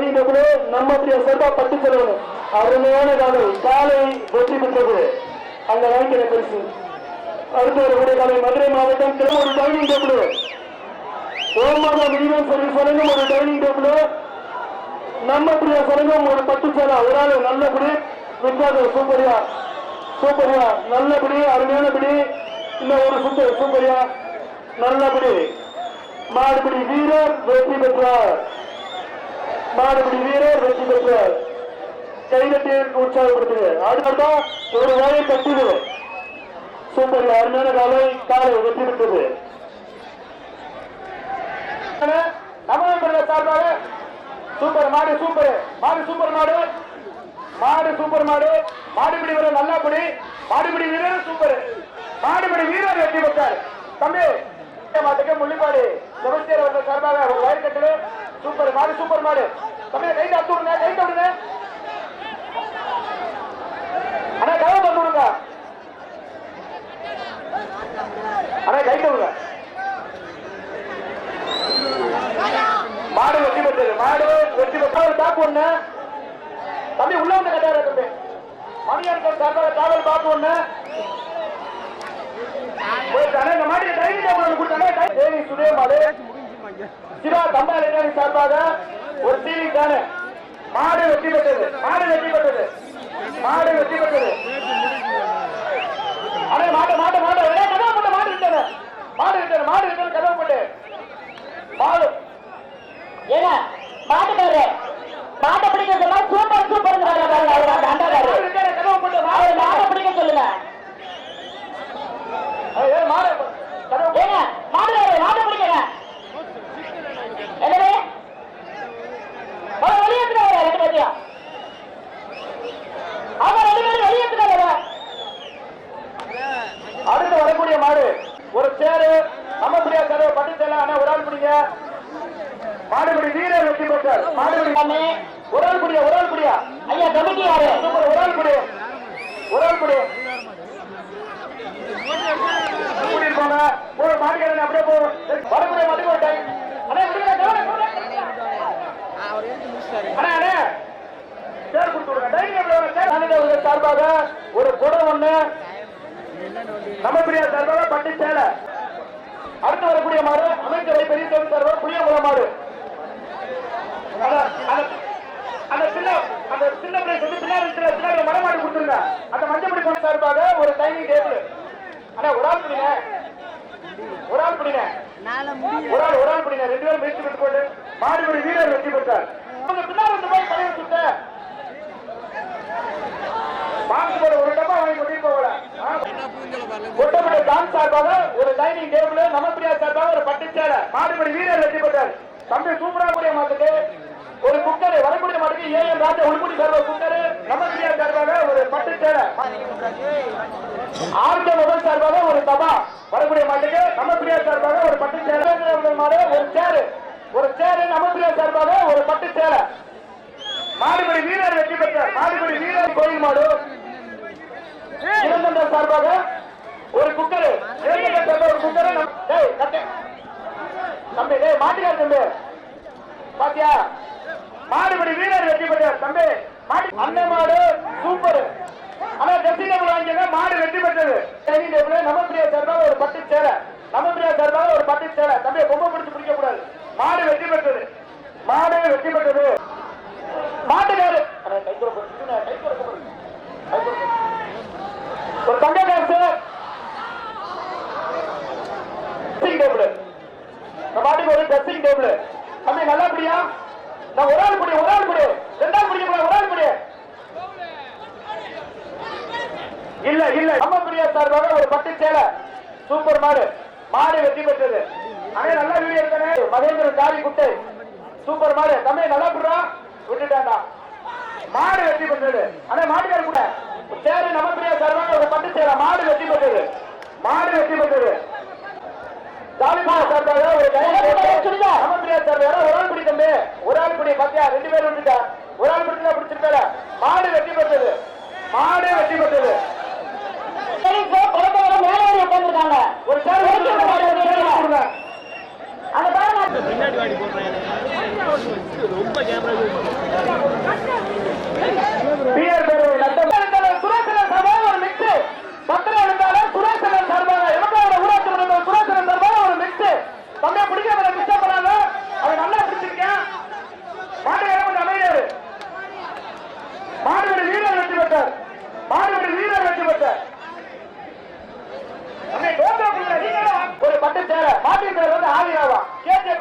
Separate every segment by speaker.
Speaker 1: Dining table நம்ம பட்டு செலவணும் அருமையான காலை காலை வெற்றி பெற்றது. அந்த வாங்கிக்கிற பரிசு. அடுத்த ஒரு காலை மதுரை மாவட்டம் திருமூர் டைனிங் டேபிள் ஓமாதா மினிமம் சர்வீஸ் வழங்கும் ஒரு டைனிங் டேபிள் நம்ம பிரியா சரங்கம் ஒரு பட்டு சேலா. ஒரு ஆள் நல்லபடி விட்டாது சூப்பரியா. சூப்பரியா நல்லபடி அருமையானபடி இன்னும் ஒரு சுத்து சூப்பரியா. நல்லபடி மாடுபடி வீரர் வெற்றி பெற்றார். மாடுபிடி வீரர் வெற்றி பெற்றார். கைதட்டி உற்சாகப்படுத்துது அடுத்ததான் ஒரு வாயை தட்டுது சூப்பரியா அருமையான காலை காலை வெற்றி பெற்றது.
Speaker 2: தமிழக சார்பாக சூப்பர் மாடு சூப்பர் மாடு சூப்பர் மாடு. மாடு சூப்பர் மாடு. மாடுபிடி வீரர் நல்லாப்படி மாடுபிடி வீரர் சூப்பர். மாடுபிடி வீரர் வெற்றி பெற்றார். தம்பி இந்த மாட்டுக்கு முள்ளிப்பாடு. செவஸ்டியர் அவர்கள் சார்பாக ஒரு வயர் கட்டு சூப்பர் மாடு சூப்பர் மாடு. தம்பி கை அத்து விடுங்க கைட் விடுங்க. அண்ணா கதவு தந்து விடுங்க. அண்ணா கைட் விடுங்க. மாடு வெற்றி பெற்றது. மாடு வெற்றி பெற்ற ஒரு ஒண்ணு. தம்பி உள்ள வந்து கட்டாரு தம்பி. மணியாட்கள் சார்பாக காவல் காப்பு ஒண்ணு. போயிட்டானே, இந்த மாட்டு டைனிங் டேபிள் தேவி சுதே மாடு. சிவா தம்பா இளைஞரணி சார்பாக ஒரு டிவி தானே மாடு வெற்றி பெற்றது. மாடு வெற்றி பெற்றது. மாடு வெற்றி பெற்றது. அடே மாட்டு மாட்டு மாட்டு ஏய், கதவு போட்டு மாடு விட்டானே மாடு விட்டானே மாடு விட்டானே கதவு போட்டு. மாடு.
Speaker 3: ஏங்க மாட்டுக்காரு மாட்டை பிடிக்க சொன்னா சூப்பர் சூப்பர்
Speaker 2: மாடு கதவு போட்டு மாடு
Speaker 3: மாட்டை பிடிக்க சொல்லுங்க.
Speaker 2: ஏய், ஏய், மாடு கதவு
Speaker 3: ஏங்க மாட்டுக்காரு மாட்டை பிடிக்கங்க என்னது அவர் வெளியேற்றுக்காரு ரெண்டு பேரையும் அவங்க ரெண்டு பேரும் வெளியேற்றுக்காரு
Speaker 2: அடுத்து வரக்கூடிய மாடு ஒரு சேரு நம்ம முடியா கதவு பட்டு சேலை ஆனா ஒரு ஆள் பிடிங்க மாடுபடி வீரர் வெற்றி பெற்றார் மாடுபடி
Speaker 3: சாமி.
Speaker 2: ஒரு ஆள் பிடியா ஒரு ஆள் பிடியா
Speaker 3: ஐயா கமிட்டி யாரு
Speaker 2: சூப்பர் ஒரு ஆள் பிடி ஒரு ஆள் பிடி கூட்டிட்டு போங்க ஒரு மாட்டுக்காரன் அப்படியே போ வரக்கூடிய மாட்டுக்கு ஒரு டைம் அண்ணா விடுங்க, கவனம், கவனம். அண்ணா அண்ணா சேர் கொடுத்து விடுங்க டைனிங் டேபிள் சேர் அவர்கள் சார்பாக ஒரு குடம் ஒண்ணு நம்ம பிரியா சார்பாக பட்டு சேலை அடுத்து வரக்கூடிய மாடு அமைச்சரை பெரிய புளியங்குளம் மாடு. அந்த- சின்ன அந்த சின்ன பிள்ளை சொல்லி பின்னாடி பின்னாடி மரமாடி கொடுத்துருங்க. அந்த மஞ்சப்படி பொண்ணு சார்பாக ஒரு டைனிங் டேபிள். அண்ணா ஒரு ஆள் பிடிங்க. ஒரு ஆள் பிடிங்க. ஒரு ஆள் ஒரு ஆள் பிடிங்க. ரெண்டு பேரும் முயற்சி பெற்று கொண்டு மாடுபடி வீரர் வெற்றி பெற்றார். உங்க பின்னாடி வந்து போய் பழைய சுத்த. பாக்ஸ் போட ஒரு டப்பா வாங்கி கொண்டு போகல. ஒட்டப்பட்ட தான் சார்பாக ஒரு டைனிங் டேபிள் நமப்பிரியா சார்பாக ஒரு பட்டு சேலை. மாடுபடி வீரர் வெற்றி பெற்றார். தம்பி சூப்பரா கூடிய மாட்டுக்கு ஒரு குக்கர் வரக்கூடிய மாட்டுக்கு ஏ எம் ராஜா உள்குடி சார்பாக குக்கர் நமப்பிரியா சார்பாக ஒரு பட்டு சேலை. ஆர்ஜ முதல் சார்பாக ஒரு தபா வரக்கூடிய மாட்டுக்கு நமப்பிரியா சார்பாக ஒரு பட்டு சேலை. மாடு ஒரு சேரு ஒரு சேரு நமப்பிரியா சார்பாக ஒரு பட்டு சேலை. மாடுபடி வீரர் வெற்றி பெற்றார். மாடுபடி வீரர் கோயில் மாடு. இளந்தண்டர் சார்பாக ஒரு குக்கர். ஒரு குக்கர். டேய் தம்பி. டேய் மாட்டியா தம்பி. பாத்தியா? மாடுபடி வீரர் வெற்றி பெற்றார் தம்பி. மாடு அண்ணன் மாடு சூப்பர் ஆனா ட்ரெஸ்ஸிங் டேபிள் வாங்கிங்க மாடு வெற்றி பெற்றது டைனிங் டேபிள் நமப்பிரியா சார்பாக ஒரு பட்டு சேலை. நமப்பிரியா சார்பாக ஒரு பட்டு சேலை. தம்பி பொம்மை பிடிச்சு பிடிக்க கூடாது மாடு வெற்றி பெற்றது மாடு வெற்றி பெற்றது மாட்டுக்காரு அண்ணா, கை கொடுக்க போறீங்க. கை கொடுக்க போறீங்க. கை கொடுக்க போறீங்க. ஒரு தங்க காசு ட்ரெஸ்ஸிங் டேபிள் நம்ம பாட்டுக்கு ஒரு ட்ரெஸ்ஸிங் டேபிள் தம்பி நல்லா பிடியா நான் ஒரு ஆள் பிடி ஒரு ஆள் பிடி ரெண்டாள் பிடிக்க கூடாது ஒரு ஆள் பிடி இல்ல இல்ல. நம்ம பிரியா சார்பாக ஒரு பட்டு சேலை சூப்பர் மாடு மாடு வெற்றி பெற்றது. அண்ணே நல்லா வீடியோ எடுத்தானே. மகேந்திரன் தாரி குட்டை சூப்பர் மாடு. தம்பி நல்லா குடுறா? விட்டுட்டாண்டா மாடு வெற்றி பெற்றது. அண்ணே மாட்டுக்கார கூட. சேரு நம்ம பிரியா சார்பாக ஒரு பட்டு சேலை மாடு வெற்றி பெற்றது. மாடு வெற்றி பெற்றது. ஜாலிமா சார்பாக ஒரு ஒரு ஆள் பிடி தம்பி. ஒரு ஆள் பிடி பாத்தியா? ரெண்டு பேரும் விட்டுட்டா. ஒரு ஆள் பிடிச்சா பிடிச்சிருக்கல மாடு வெற்றி பெற்றது மாடு வெற்றி பெற்றது ஒரு சேர்
Speaker 3: அந்த பாருங்க.
Speaker 4: பின்னாடி வாடி போடுறேன். ரொம்ப கேமரா
Speaker 2: ஆரியத்தில் வந்து ஆரியாவா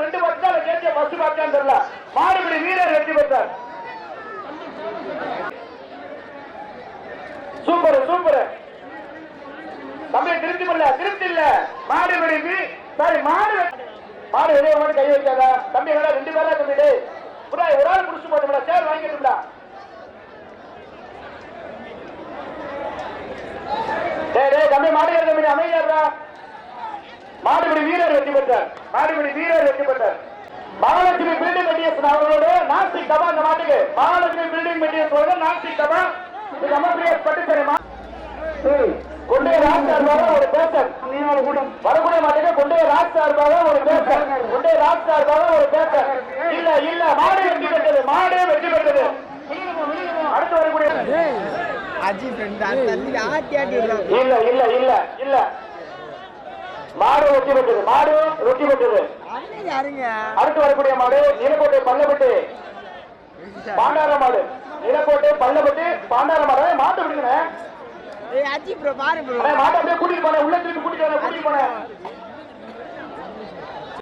Speaker 2: ரெண்டு பார்த்தா பஸ் பார்த்தான்னு தெரியல. மாடுபிடி வீரர் வெற்றி பெற்றார். சூப்பர் தம்பி திருப்தி பண்ணல திருப்தி இல்ல. மாடுபிடி சாரி மாடு. மாடு வெளியே மாடு கை வைக்காதா. தம்பி வேணா ரெண்டு பேரா தம்பி டேய் ஒரு ஆள் புடிச்சு போட்டோம்டா சேர் வாங்கிட்டோம்டா மாடுபிடி வீரர் வெற்றி பெற்றார். மாடுபிடி வீரர் வெற்றி பெற்றார். மகாலட்சுமி பில்டிங் மெட்டீரியல்ஸ் அவர்களோட நாஸ்டிக் டபா இந்த மாட்டுக்கு. மகாலட்சுமி பில்டிங் மெட்டீரியல்ஸ் நாஸ்டிக் டபா இது நம்ம பிரியர் பட்டு தெரியுமா? கொண்டே ராஜ் சார்பாக ஒரு பேசர் வரக்கூடிய மாட்டுக்கு கொண்டே ராஜ் சார்பாக ஒரு பேசர் கொண்டே ராஜ் சார்பாக ஒரு பேசர் இல்ல இல்ல மாடு வெற்றி பெற்றது மாடு வெற்றி பெற்றது. அடுத்து வரக்கூடிய
Speaker 4: அஜி ஃப்ரெண்ட் தள்ளி ஆட்டி ஆட்டி விடுறான்
Speaker 2: இல்ல இல்ல இல்ல இல்ல. மாடு வெற்றி பெற்றது மாடு வெற்றி பெற்றது அடுத்து வரக்கூடிய மாடு நீலக்கோட்டை பள்ளப்பட்டு. பாண்டார மாடு. நீலக்கோட்டை பள்ளப்பட்டு பாண்டார மாடு. மாட்டை விடுங்க மாட்டை அப்படியே கூட்டிட்டு போனேன். உள்ள திருப்பி கூட்டிட்டு கூட்டிட்டு போனேன்.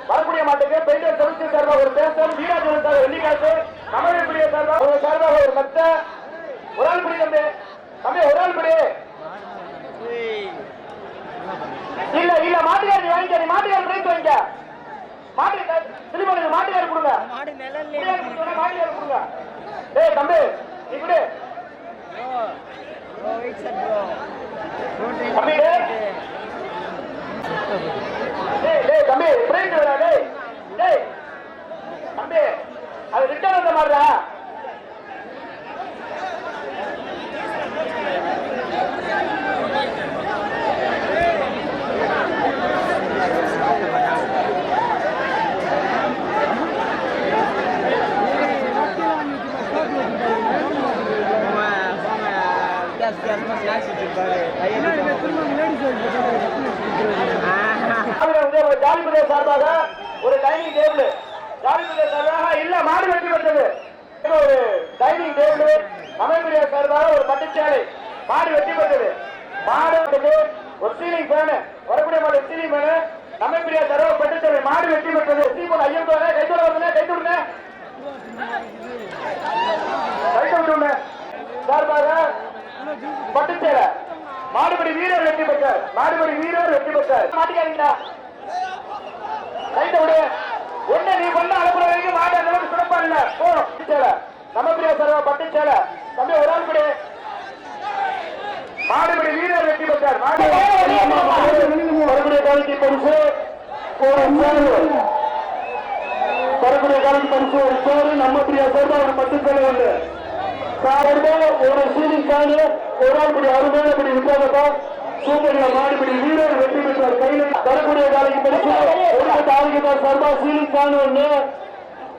Speaker 2: வரக்கூடிய மாட்டுக்கு பெயிண்டர் செவன்சி சார்பாக ஒரு பேசல் வீராஜன் சார் வெள்ளிக்காசு நமரப்பிரிய சார்பாக ஒரு சார்பாக ஒரு மத்த ஒரு ஆள் பிடி தம்பி. தம்பி ஒரு ஆள் பிடி. இல்ல இல்ல மாட்டுக்காரி வாங்கிக்க நீ மாட்டுக்காரி பிரைஸ் வாங்கிக்க மாட்டு திரும்ப மாட்டுக்காரி கொடுங்க. மாட்டுக்காரி கொடுங்க, மாட்டுக்காரி கொடுங்க. டேய் தம்பி நீ கொடு. தம்பி டேய். தம்பி வேணா டேய். டேய் தம்பி அது ரிட்டர்ன் வந்த மாதிரிடா
Speaker 4: வித்தியாசமா ஸ்நாக்ஸ் வச்சிருப்பாரு
Speaker 2: அதுல வந்து ஒரு ஜாலி பிரதேச சார்பாக ஒரு டைனிங் டேபிள் ஜாலி பிரதேச சார்பாக இல்ல மாடு வெட்டி பெற்றது ஒரு டைனிங் டேபிள் அமைப்பிரிய சார்பாக ஒரு பட்டுச்சாலை. மாடு வெட்டி பெற்றது மாடு வந்து ஒரு சீலிங் ஃபேனு வரக்கூடிய மாடு சீலிங் ஃபேனு அமைப்பிரிய சார்பாக பட்டுச்சாலை. மாடு வெட்டி பெற்றது சீமோன் ஐயன் தோழ கைத்தோட வந்து கைத்தோடுங்க கைத்தோடுங்க சார்பாக பட்டுச்சேலை. மாடுபடி வீரர் வெற்றி பெற்றார். மாடுபடி வீரர் வெற்றி பெற்றார். மாட்டிக்காதீங்களா ரைட்ட விடு. ஒண்ணு நீ கொண்ட அனுப்புற வரைக்கும் மாட்டு அந்த அளவுக்கு சிறப்பா இல்ல. போ பட்டுச்சேலை நம்ம பிரியா சர்வா பட்டுச்சேலை தம்பி ஒரு ஆள் கூட. மாடுபடி வீரர் வெற்றி பெற்றார். மாடு. மறுபடிய காலத்தை பரிசு. ஒரு சேரு மறுபடிய காலைக்கு பரிசு. ஒரு சோறு நம்ம பிரியா சர்வா ஒரு பட்டுச்சேலை உண்டு சாரம்ப ஒரு சீலிங் காணு ஒரு ஆள் படி அருமையான படி விட்டாங்கப்பா சூப்பரியா மாடுபடி வீரர் வெற்றி பெற்றார். கையில் காலைக்கு பரிசு ஒரு பத்து சீலிங் காணு ஒண்ணு.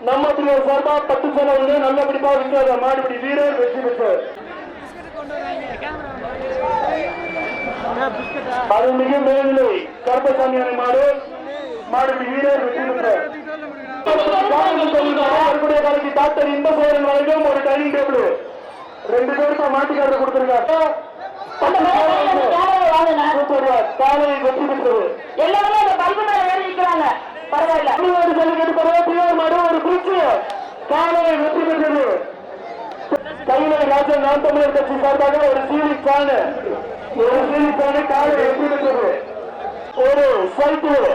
Speaker 2: நம்ம பிரியா சார்பா பட்டு சேலை ஒண்ணு நல்லபடிப்பா விட்டாங்க மாடுபடி வீரர் வெற்றி பெற்றார். அருள்மிகு மேல்நிலை கருப்பசாமி அணை மாடு. மாடுபடி வீரர் வெற்றி பெற்றார். டாக்டர் இன்பசேகரன் வழங்கும் ஒரு டைனிங் டேபிள். ரெண்டு பேருக்கு மாட்டுக்காரர் கொடுத்திருக்காங்க காலை வெற்றி பெற்றது.
Speaker 3: எல்லாருமே அந்த பல்பு மேல ஏறி நிக்கிறாங்க. பரவாயில்ல.
Speaker 2: தமிழ்நாடு ஜல்லிக்கட்டு பரவ பிஆர் மாடு ஒரு குறிச்சு காலை வெற்றி பெற்றது. கையில தமிழர் கட்சி சார்பாக ஒரு சீலி காணு ஒரு சீலி காணு காலை வெற்றி பெற்றது. ஒரு சைக்கிள்.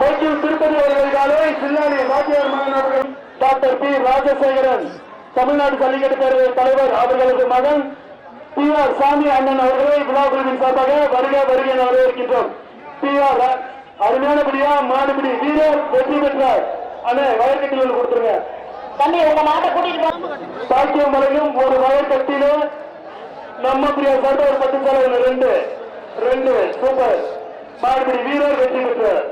Speaker 2: பைக்கில் திருப்பதி அவர்கள் காலை சில்லானி வாத்தியார் மகன் அவர்கள் டாக்டர் பி. ராஜசேகரன் தமிழ்நாடு ஜல்லிக்கட்டு பேரவை தலைவர் அவர்களது மகன் பி ஆர் சாமி அண்ணன் அவர்களை விழா குழுவின் சார்பாக வருக வருக வரவேற்கின்றோம். பி ஆர் அருமையானபடியா மாடுபிடி வீரர் வெற்றி பெற்றார். அண்ணே வயற்கட்டில் கொடுத்துருங்க.
Speaker 3: தம்பி உங்க மாட்டை கூட்டிட்டு போ.
Speaker 2: சாக்கியம் மலையும் ஒரு வயற்கட்டில நம்ம பிரியா சார்பா ஒரு பத்து செலவு ரெண்டு ரெண்டு சூப்பர். மாடுபிடி வீரர் வெற்றி பெற்றார்.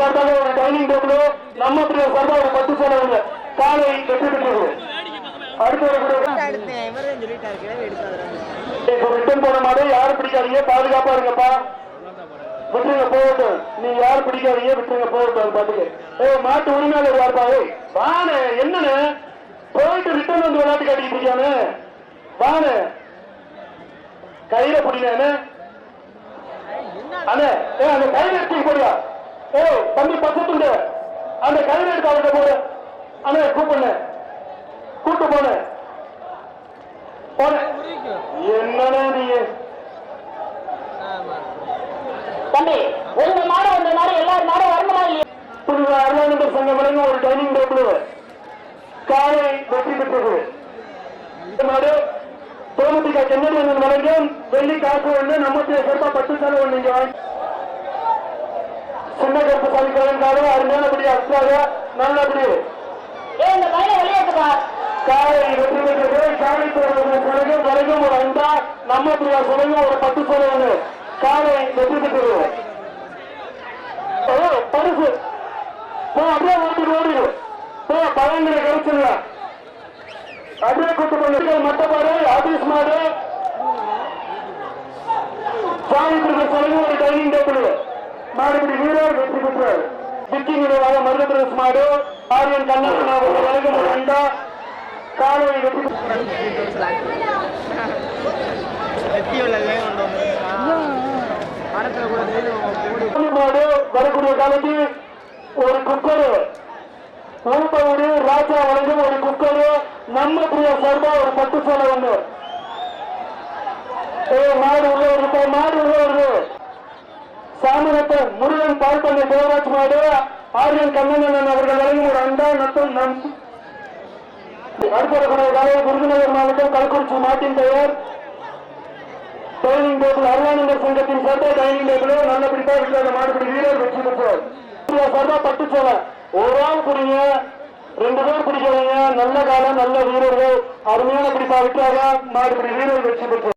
Speaker 2: சார்பாக ஒரு டைனிங் டேபிள் நம்ம பிரியா சார்பா ஒரு பத்து செலவு காலை வெற்றி பெற்றது.
Speaker 4: எடுத்தேன். இவரே சொல்லிட்டாரு கிளவி எடுத்தாரு
Speaker 2: இப்போ ரிட்டர்ன் போன மாடு யாரும் பிடிக்காதீங்க பாதுகாப்பா இருங்கப்பா. விட்டுருங்க போகட்டும். நீ யாரும் பிடிக்காதீங்க விட்டுருங்க போகட்டும் அது பாட்டுக்கு. ஏ மாட்டு உரிமையாளர் வார்ப்பா ஏய் வானே என்னன்னு போயிட்டு ரிட்டர்ன் வந்து விளையாட்டு காட்டிட்டு இருக்கானே வானே. கையில பிடிக்கானே அண்ணே ஏ அந்த கையில எடுத்து போடியா ஏ தம்பி பக்கத்துண்டு அந்த கையில எடுத்து அவர்கிட்ட போடு. அண்ணே கூப்பிடுங்க கூப்பிட்டு போனேன் போன என்னடா நீ?
Speaker 3: தம்பி உங்க மாடு வந்த மாதிரி எல்லாரும் மாடு வரணுமா இல்லையா?
Speaker 2: புரியுது அருணாநந்தர் சங்கம் ஒரு டைனிங் டேபிள் காலை வெற்றி பெற்றது.
Speaker 1: மாடு தோமத்திக்கா சென்னை ஒன்று வழங்கும் வெள்ளி காசு ஒன்று நம்ம சிறப்பா பத்து சாலை ஒன்று இங்க வாங்கி. சின்ன கருப்பு சாமிக்காரன் காலம் அருமையானபடி அஸ்தாக நல்லபடி
Speaker 3: ஏ இந்த பையனை வெளியேற்றுப்பார்
Speaker 1: காலை வெற்றி பெற்றது. காலை சொல்லுங்க வரைக்கும் ஒரு அண்டா நம்ம பிரியா சொல்லுங்க ஒரு பத்து சேலை காலை வெற்றி பெற்றது. பரிசு. போ அப்படியே ஓடிடு ஓடிடு. போ பழங்கிற கிடைச்சிடல அப்படியே கூட்டு மட்டப்பாடு ஆபீஸ் மாடு. சாமித்திற்கு சொல்லுங்க ஒரு டைனிங் டேபிள் மாடுபிடி வீரர் வெற்றி பெற்றார். பிக்கிங் நினைவாக மருத மாடு. ஆரியன் கண்ணன் அவர்கள் வழங்கும் அண்டா காலை வெற்றி வரக்கூடிய காலைக்கு ஒரு குக்கர். ஊப்பவுடி ராஜா வழங்கும் ஒரு குக்கர். நம்ம பிரியா சர்மா ஒரு பத்து சோலை ஒண்ணு மாடு உள்ள வருது மாடு உள்ள வருது. சாமனத்தை முருகன் பால் பண்ண தேவராஜ் மாடு ஆரியன் கண்ணன் அவர்கள் வழங்கும் ஒரு அண்டா நத்தம் நம் அடுத்த விருதுநகர் மாவட்டம் கல்குறிச்சி மாட்டின் பெயர். டைனிங் டேபிள் அருளானந்தர் சங்கத்தின் சார்பாக டைனிங் டேபிள் நல்லபடிப்பா அந்த மாடுபடி வீரர் வெற்றி பெற்றார். சர்வா பட்டு சேலை ஒரு ஆள் பிடிங்க ரெண்டு பேர் பிடிக்கிறீங்க நல்ல காலம் நல்ல வீரர்கள். அருமையான பிடிப்பா விட்டாங்க மாடுபடி வீரர் வெற்றி பெற்றார்.